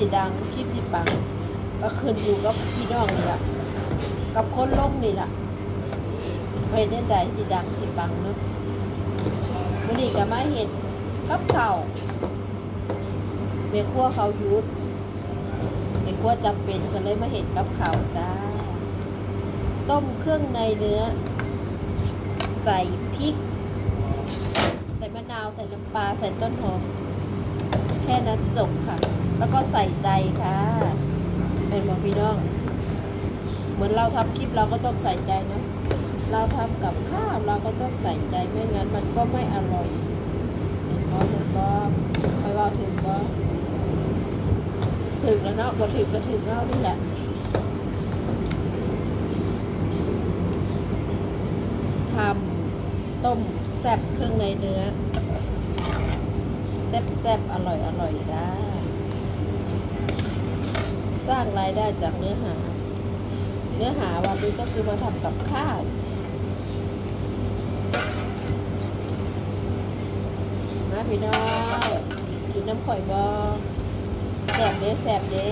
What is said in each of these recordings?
สิดัง คลิปสิปัง ก็ขึ้นอยู่กับพี่น้องนี่ล่ะ กับคนลงนี่ล่ะไปเด่นใดสิดังสิปังเนาะวันนี้ก็มาเห็ดกับเข้าเมครัวเขายุดเมครัวจำเป็นก็เลยมาเห็ดกับเข้าจ้า ต้มเครื่องในเนื้อ ใส่พริก ใส่มะนาว ใส่น้ำปลา ใส่ต้นหอม ค่นั้นจบค่ะ แล้วก็ใส่ใจค่ะ เป็นบอกพี่น้อง เหมือนเราทำคลิปเราก็ต้องใส่ใจนะ เราทำกับข้าวเราก็ต้องใส่ใจไม่งั้นมันก็ไม่อร่อยเห็นบ่เห็นบ่คอยว่าถึงบ่ถึงแล้วเนาะบ่ถึงก็ถึงเนาะนี่แหละทำต้มแซ่บเครื่องในเนื้อ แซ่บแซ่บอร่อยอร่อยจ้า สร้างรายได้จากเนื้อหา เนื้อหาวันนี้ก็คือมาทำกับข้าวมาพี่น้องกินน้ำข่อยบอแสบเด้แสบเด้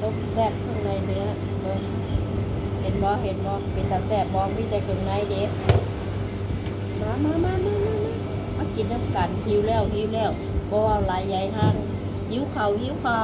ต้มแซ่บข้างในเนื้อ บ่เห็นบอเห็นบอเป็นตาแสบบอมีแต่เครื่องในเด้มามามามามามามากินน้ำกันหิวแล้วหิวแล้วบ่เอาหลายใหญ่ห้างหิวเขาหิวเขา